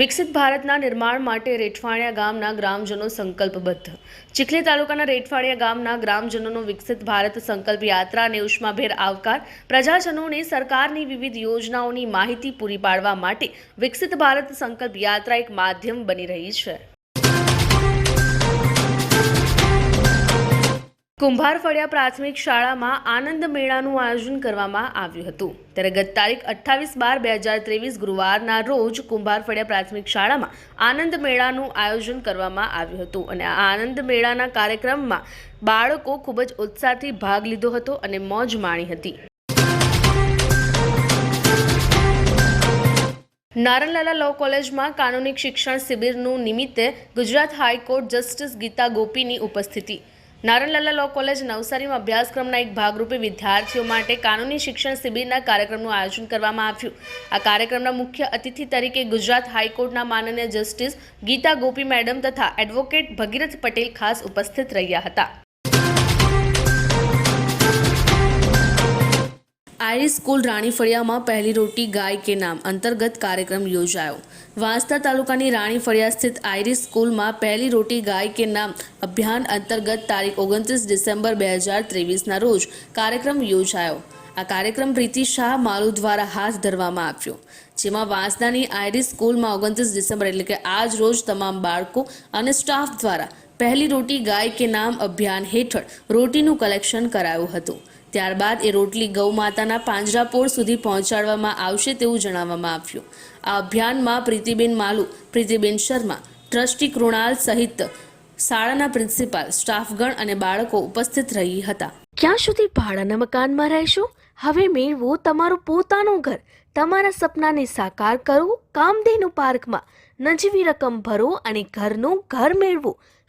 વિકસિત ભારતના નિર્માણ માટે રેઠવાણિયા ગામના ગ્રામજનો સંકલ્પબદ્ધ. ચીખલી તાલુકાના રેઠવાણિયા ગામના ગ્રામજનોનો વિકસિત ભારત સંકલ્પ યાત્રાને ઉષ્માભેર આવકાર પ્રજાજનોને સરકારની વિવિધ યોજનાઓની માહિતી પૂરી પાડવા માટે વિકસિત ભારત સંકલ્પ યાત્રા એક માધ્યમ બની રહી છે. કુંભારફળિયા પ્રાથમિક શાળામાં આનંદ મેળાનું આયોજન કરવામાં આવ્યું હતું. ત્યારે ગત તારીખ અઠ્ઠાવીસ બાર બે હજાર ત્રેવીસ ગુરુવારના રોજ કુંભારફળિયા પ્રાથમિક શાળામાં આનંદ મેળાનું આયોજન કરવામાં આવ્યું હતું અને આ આનંદ મેળાના કાર્યક્રમમાં બાળકો ખૂબ જ ઉત્સાહથી ભાગ લીધો હતો અને મોજ માણી હતી. નારણલાલા લો કોલેજમાં કાનૂની શિક્ષણ શિબિરનું નિમિત્તે Gujarat high court justice Gita ગોપીની ઉપસ્થિતિ. નારણલાલા લો કોલેજ નવસારીમાં અભ્યાસક્રમના એક ભાગરૂપે વિદ્યાર્થીઓ માટે કાનૂની શિક્ષણ શિબિરના કાર્યક્રમનું આયોજન કરવામાં આવ્યું. આ કાર્યક્રમના મુખ્ય અતિથિ તરીકે ગુજરાત હાઈકોર્ટના માનનીય જસ્ટિસ ગીતા ગોપી મેડમ તથા એડવોકેટ ભગીરથ પટેલ ખાસ ઉપસ્થિત રહ્યા હતા. આઈરિસ સ્કૂલ રાણી ફળિયામાં પહેલી રોટી ગાય કે નામ અંતર્ગત કાર્યક્રમ યોજાયો. વાંસદા તાલુકાની રાણી ફળિયા સ્થિત આઈરિસ સ્કૂલમાં પહેલી રોટી ગાય કે નામ અભિયાન અંતર્ગત તારીખ ઓગણત્રીસ ડિસેમ્બર બે હજાર ત્રેવીસના રોજ કાર્યક્રમ યોજાયો. આ કાર્યક્રમ પ્રીતિ શાહ માલુ દ્વારા હાથ ધરવામાં આવ્યો. જેમાં વાંસદાની આઈરિસ સ્કૂલમાં ઓગણત્રીસ ડિસેમ્બર એટલે કે આજ રોજ તમામ બાળકો અને સ્ટાફ દ્વારા પહેલી રોટી ગાય કે નામ અભિયાન હેઠળ રોટીનું કલેક્શન કરાયું હતું. ત્યારબાદ એ રોટલી ગૌ માતાના પાંજરાપોળ સુધી પહોંચાડવામાં આવશે તેવું જણાવવામાં આવ્યું. આ અભિયાનમાં પ્રીતિબેન માલુ, પ્રીતિબેન શર્મા, ટ્રસ્ટી કૃણાલ સહિત શાળાના પ્રિન્સિપાલ, સ્ટાફગણ અને બાળકો ઉપસ્થિત રહી હતા. ક્યાં સુધી ભાડાના મકાનમાં રહેશો? હવે મેળવો તમારું પોતાનું ઘર. તમારા સપનાને સાકાર કરો. કામધેનુ પાર્કમાં નજીવી રકમ ભરો અને ઘરનું ઘર મેળવો.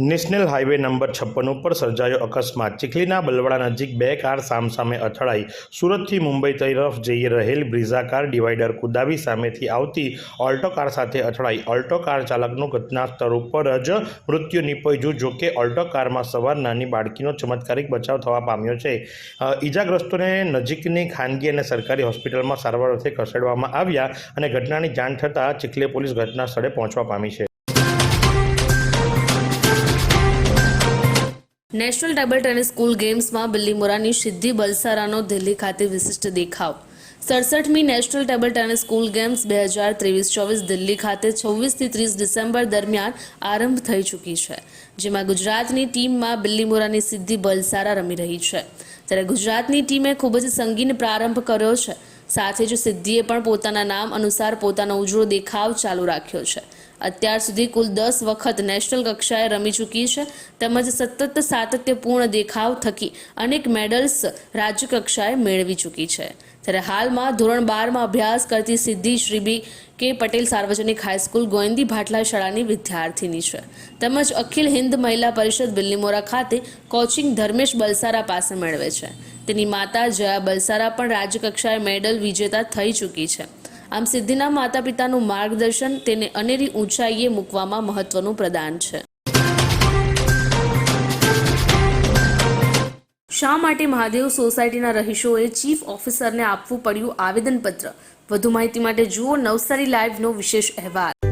national highway number છપ્પન ઉપર સર્જાયો અકસ્માત. ચીખલીના બલવાડા નજીક બે કાર સામસામે અથડાઈ. સુરતથી મુંબઈ તરફ જઈ રહેલ બ્રિઝા કાર ડિવાઈડર કુદાવી સામેથી આવતી ઓલ્ટો કાર સાથે અથડાઈ. ઓલ્ટો કાર ચાલકનું ઘટના સ્થળ ઉપર જ મૃત્યુ નિપજ્યું જોકે ઓલ્ટો કારમાં સવાર નાની બાળકીનો ચમત્કારિક બચાવ થવા પામ્યો છે. ઇજાગ્રસ્તોને નજીકની ખાનગી અને સરકારી હોસ્પિટલમાં સારવાર અર્થે ખસેડવામાં આવ્યા અને ઘટનાની જાણ થતાં ચીખલી પોલીસ ઘટના સ્થળે પહોંચવા પામી છે. નેશનલ ટેબલ ટેનિસ સ્કૂલ ગેમ્સમાં બિલ્લીમોરાની સિદ્ધિ બલસારાનો દિલ્હી ખાતે વિશિષ્ટ દેખાવ. સડસઠમી national table tennis school games બે હજાર ત્રેવીસ ચોવીસ દિલ્હી ખાતે છવ્વીસથી ત્રીસ ડિસેમ્બર દરમિયાન આરંભ થઈ ચૂકી છે, જેમાં ગુજરાતની ટીમમાં બિલ્લીમોરાની સિદ્ધિ બલસારા રમી રહી છે. ત્યારે ગુજરાતની ટીમે ખૂબ જ સંગીન પ્રારંભ કર્યો છે, સાથે જ સિદ્ધિએ પણ પોતાના નામ અનુસાર પોતાનો ઉજળો દેખાવ ચાલુ રાખ્યો છે. અત્યાર સુધી કુલ દસ વખત નેશનલ કક્ષાએ રમી ચૂકી છે. તેમજ સતત સાતત્યપૂર્ણ દેખાવ થકી અનેક મેડલ્સ રાજ્ય કક્ષાએ મેળવી ચૂકી છે. ત્યારે હાલમાં ધોરણ બારમાં અભ્યાસ કરતી સિદ્ધિ શ્રી બી કે પટેલ સાર્વજનિક હાઈસ્કૂલ ગોવિંદી ભાટલા શાળાની વિદ્યાર્થીની છે. તેમજ અખિલ હિન્દ મહિલા પરિષદ બિલ્લીમોરા ખાતે કોચિંગ ધર્મેશ બલસારા પાસે મેળવે છે. તેની માતા જયા બલસારા પણ રાજ્યકક્ષાએ મેડલ વિજેતા થઈ ચૂકી છે. આમ સિદ્ધિના માતા પિતાનું માર્ગદર્શન તેને અનેરી ઊંચાઈએ મૂકવામાં મહત્વનું પ્રદાન છે. શા માટે મહાદેવ સોસાયટીના રહીશોએ ચીફ ઓફિસરને આપવું પડ્યું આવેદનપત્ર? વધુ માહિતી માટે જુઓ નવસારી લાઈવનો વિશેષ અહેવાલ.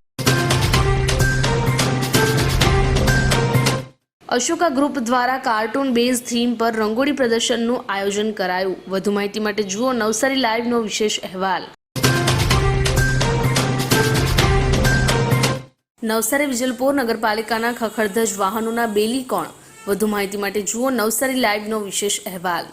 Ashoka group દ્વારા કાર્ટૂન બેઝ થીમ પર રંગોળી પ્રદર્શનનું આયોજન કરાયું. વધુ માહિતી માટે જુઓ નવસારી લાઈવનો વિશેષ અહેવાલ. નવસારી વિજલપોર નગરપાલિકાના ખખડધજ વાહનોના બેલી કોણ? વધુ માહિતી માટે જુઓ નવસારી લાઈવનો વિશેષ અહેવાલ.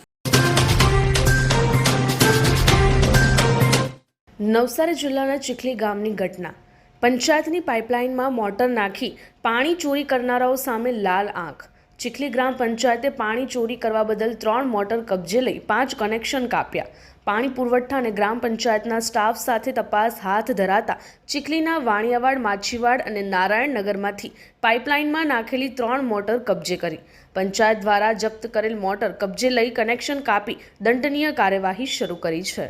નવસારી જિલ્લાના ચીખલી ગામની ઘટના. પંચાયતની પાઇપલાઇનમાં મોટર નાખી પાણી ચોરી કરનારાઓ સામે લાલ આંખ. ચીખલી ગ્રામ પંચાયતે પાણી ચોરી કરવા બદલ ત્રણ મોટર કબજે લઈ પાંચ કનેક્શન કાપ્યા. પાણી પુરવઠા અને ગ્રામ પંચાયતના સ્ટાફ સાથે તપાસ હાથ ધરાતા ચીખલીના વાણિયાવાડ, માછીવાડ અને નારાયણનગરમાંથી પાઇપલાઇનમાં નાખેલી ત્રણ મોટર કબજે કરી. પંચાયત દ્વારા જપ્ત કરેલ મોટર કબજે લઈ કનેક્શન કાપી દંડનીય કાર્યવાહી શરૂ કરી છે.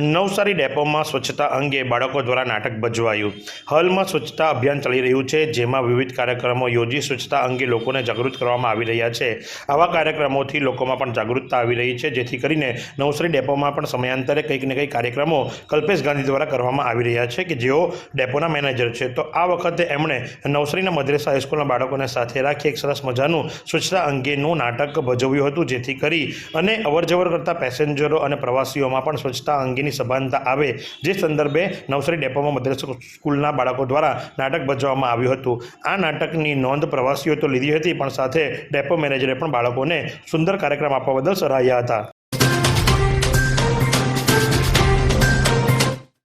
નવસારી ડેપોમાં સ્વચ્છતા અંગે બાળકો દ્વારા નાટક ભજવાયું. હાલમાં સ્વચ્છતા અભિયાન ચાલી રહ્યું છે, જેમાં વિવિધ કાર્યક્રમો યોજી સ્વચ્છતા અંગે લોકોને જાગૃત કરવામાં આવી રહ્યા છે. આવા કાર્યક્રમોથી લોકોમાં પણ જાગૃતતા આવી રહી છે, જેથી કરીને નવસારી ડેપોમાં પણ સમયાંતરે કંઈક ને કંઈક કાર્યક્રમો કલ્પેશ ગાંધી દ્વારા કરવામાં આવી રહ્યા છે કે જેઓ ડેપોના મેનેજર છે. તો આ વખતે એમણે નવસારીના મદ્રેસા હાઈસ્કૂલના બાળકોને સાથે રાખી એક સરસ મજાનું સ્વચ્છતા અંગેનું નાટક ભજવ્યું હતું, જેથી કરી અને અવરજવર કરતા પેસેન્જરો અને પ્રવાસીઓમાં પણ સ્વચ્છતા અંગેની સભાનતા આવે જે સંદર્ભે નવસારી ડેપોમાં મદ્રેસા સ્કૂલના બાળકો દ્વારા નાટક ભજવવામાં આવ્યું હતું. આ નાટકની નોંધ પ્રવાસીઓ તો લીધી હતી, પણ સાથે ડેપો મેનેજરે પણ બાળકોને સુંદર કાર્યક્રમ આપવા બદલ સરાહ્યા હતા.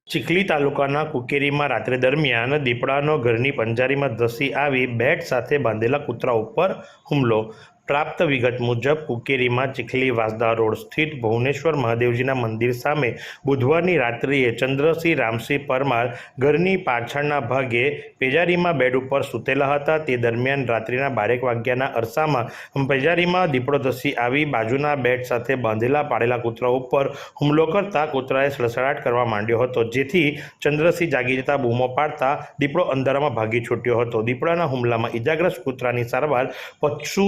ચીખલી તાલુકાના કુકેરીમાં રાત્રે દરમિયાન દીપડાનો ઘરની પંજારીમાં ધસી આવી બેટ સાથે બાંધેલા કૂતરા ઉપર હુમલો પ્રાપ્ત વિગત મુજબ, કુકેરીમાં ચીખલી વાસદા રોડ સ્થિત ભુવનેશ્વર મહાદેવજીના મંદિર સામે બુધવારની રાત્રિએ ચંદ્રસિંહ રામસિંહ પરમાર ઘરની પાછળના ભાગે પેજારીમાં બેડ ઉપર સૂતેલા હતા. તે દરમિયાન રાત્રિના બારેક વાગ્યાના અરસામાં પેજારીમાં દીપડો ધસી આવી બાજુના બેડ સાથે બાંધેલા પાડેલા કૂતરા ઉપર હુમલો કરતા કૂતરાએ સડસડાટ કરવા માંડ્યો હતો, જેથી ચંદ્રસિંહ જાગી જતા બૂમો પાડતા દીપડો અંધારામાં ભાગી છૂટ્યો હતો. દીપડાના હુમલામાં ઇજાગ્રસ્ત કૂતરાની સારવાર પશુ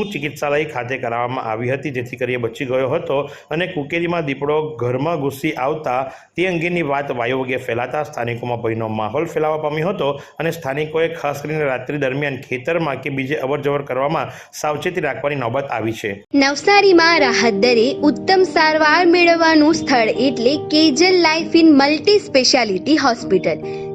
ચિકિત્સાલય ખાતે કરાવવામાં આવી હતી, જેથી કરી એ બચી ગયો હતો અને કુકેરીમાં દીપડો ઘરમાં ઘૂસી આવતા તે અંગેની વાત વાયુવગે ફેલાતા સ્થાનિકોમાં ભયનો માહોલ ફેલાવા પામ્યો હતો અને સ્થાનિકોએ ખાસ કરીને રાત્રિ દરમિયાન ખેતરમાં કે બીજે અવરજવર કરવામાં સાવચેતી રાખવાની નોબત આવી છે. નવસારીમાં રાહત દરે ઉત્તમ સારવાર મેળવવાનું સ્થળ એટલે Kejal life in multi speciality hospital.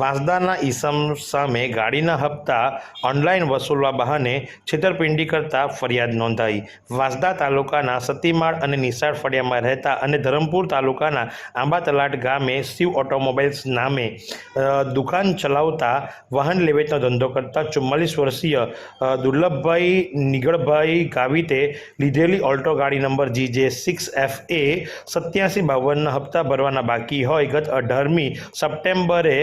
વાંસદાના ઈસમ સામે ગાડીના હપ્તા ઓનલાઈન વસૂલવા બહાને છેતરપિંડી કરતા ફરિયાદ નોંધાઈ. વાંસદા તાલુકાના સતીમાળ અને નિશાળ ફળિયામાં રહેતા અને ધરમપુર તાલુકાના આંબા તલાટ ગામે શિવ ઓટોમોબાઈલ્સ નામે દુકાન ચલાવતા વાહન લેવેચનો ધંધો કરતા ચુમ્માલીસ વર્ષીય દુર્લભભાઈ નિગળભાઈ ગાવિતે લીધેલી ઓલ્ટો ગાડી number G six F A સત્યાસી બાવનના હપ્તા ભરવાના બાકી હોય. ગત અઢારમી સપ્ટેમ્બરે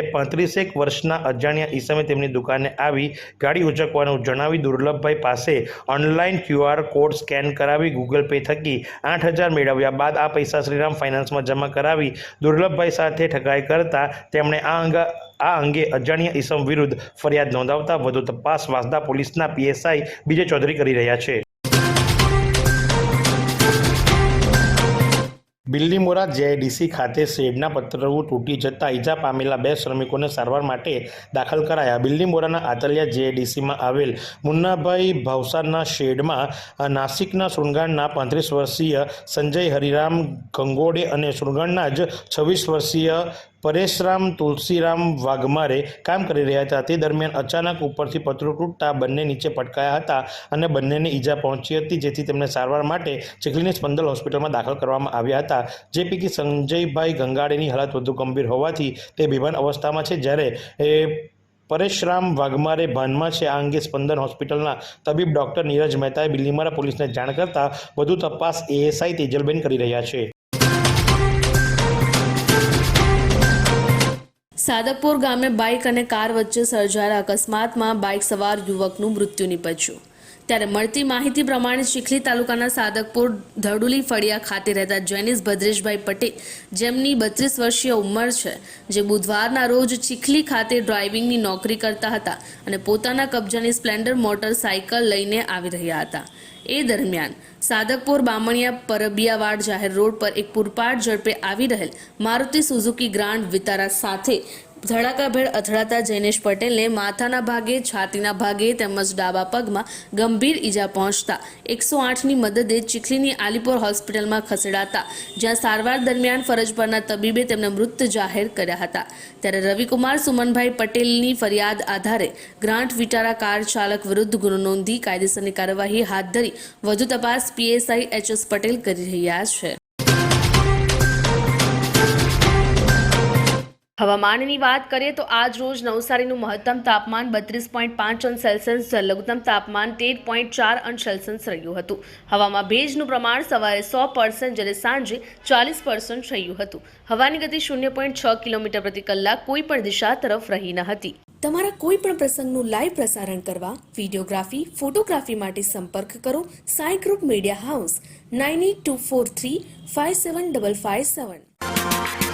પાંત્રીસેક વર્ષના અજાણ્યા ઈસમે તેમની દુકાને આવી ગાડી ઉચકવાનું જણાવી દુર્લભભાઈ પાસે ઓનલાઈન ક્યુઆર કોડ સ્કેન કરાવી ગૂગલ પે થકી આઠ હજાર મેળવ્યા બાદ આ પૈસા શ્રીરામ ફાઇનાન્સમાં જમા કરાવી દુર્લભભાઈ સાથે ઠગાઈ કરતા તેમણે આ અંગે આ અંગે અજાણ્યા ઈસમ વિરુદ્ધ ફરિયાદ નોંધાવતા વધુ તપાસ વાસદા પોલીસના પીએસઆઈ બીજે ચૌધરી કરી રહ્યા છે. બિલ્લીમોરા જેઆઈડીસી ખાતે શેડના પતરવું તૂટી જતા ઈજા પામેલા બે શ્રમિકોને સારવાર માટે દાખલ કરાયા. બિલ્લીમોરાના આતલિયા જેઆઈડીસીમાં આવેલ મુન્નાભાઈ ભાવસારના શેડમાં નાસિકના શૃંગારના પાંત્રીસ વર્ષીય સંજય હરિરામ ગંગોડે અને શૃંગારના જ છવ્વીસ વર્ષીય પરેશરામ, તુલસીરામ વાઘમારે કામ કરી રહ્યા હતા. તે દરમિયાન અચાનક ઉપરથી પતરું તૂટતા બંને નીચે પટકાયા હતા અને બંનેને ઈજા પહોંચી હતી, જેથી તેમને સારવાર માટે ચીખલીની સ્પંદલ હોસ્પિટલમાં દાખલ કરવામાં આવ્યા હતા. જે પૈકી સંજયભાઈ ગંગાડીની હાલત વધુ ગંભીર હોવાથી તે બેભાન અવસ્થામાં છે, જ્યારે એ પરેશરામ વાઘમારે ભાનમાં છે. આ અંગે સ્પંદન હોસ્પિટલના તબીબ ડોક્ટર નીરજ મહેતાએ બિલ્લીમારા પોલીસને જાણ કરતાં વધુ તપાસ એએસઆઈ તેજલબેન કરી રહ્યા છે. સાદકપુર ગામે બાઇક અને કાર વચ્ચે સર્જાયેલા અકસ્માતમાં બાઇક સવાર યુવકનું મૃત્યુ નીપજ્યું. ત્યારે મળતી માહિતી પ્રમાણે ચીખલી તાલુકાના સાદકપુર ધડુલી ફળિયા ખાતે રહેતા જૈનિશ ભદ્રેશભાઈ પટેલ, જેમની બત્રીસ વર્ષીય ઉંમર છે, જે બુધવારના રોજ ચીખલી ખાતે ડ્રાઇવિંગની નોકરી કરતા હતા અને પોતાના કબજાની સ્પ્લેન્ડર મોટરસાયકલ લઈને આવી રહ્યા હતા. એ દરમિયાન સાદકપુર બામણિયા પરબિયાવાડ જાહેર રોડ પર એક પૂરપાટ ઝડપે આવી રહેલ મારુતિ સુઝુકી ગ્રાન્ડ વિતારા સાથે ધડાકાભેર અથડાતા જૈનેશ પટેલને માથાના ભાગે, છાતીના ભાગે તેમજ ડાબા પગમાં ગંભીર ઈજા પહોંચતા એકસો આઠની મદદે ચીખલીની આલીપોર હોસ્પિટલમાં ખસેડાતા, જ્યાં સારવાર દરમિયાન ફરજ પરના તબીબે તેમને મૃત જાહેર કર્યા હતા. ત્યારે રવિકુમાર સુમનભાઈ પટેલની ફરિયાદ આધારે ગ્રાન્ટ વિટારા કાર ચાલક વિરુદ્ધ ગુનો નોંધી કાયદેસરની કાર્યવાહી હાથ ધરી વધુ તપાસ પીએસઆઈ એચ એસ પટેલ કરી રહ્યા છે. હવામાનની વાત કરીએ તો આજ રોજ નવસારીનું મહત્તમ તાપમાન બત્રીસ પોઈન્ટ પાંચ અંશ સેલ્સિયસ, લઘુત્તમ તાપમાન તેર પોઈન્ટ ચાર અંશ સેલ્સિયસ રહ્યું હતું. હવામાં ભેજનું પ્રમાણ સવારે સો પર્સન્ટ જ્યારે સાંજે ચાલીસ પર્સન્ટ રહ્યું હતું. હવાની ગતિ શૂન્ય પોઈન્ટ છ કિલોમીટર પ્રતિ કલાક કોઈ પણ દિશા તરફ રહી ન હતી. તમારા કોઈ પણ પ્રસંગનું લાઈવ પ્રસારણ કરવા વિડીયોગ્રાફી, ફોટોગ્રાફી માટે સંપર્ક કરો Sai group media house, nine eight two four three five seven double five seven.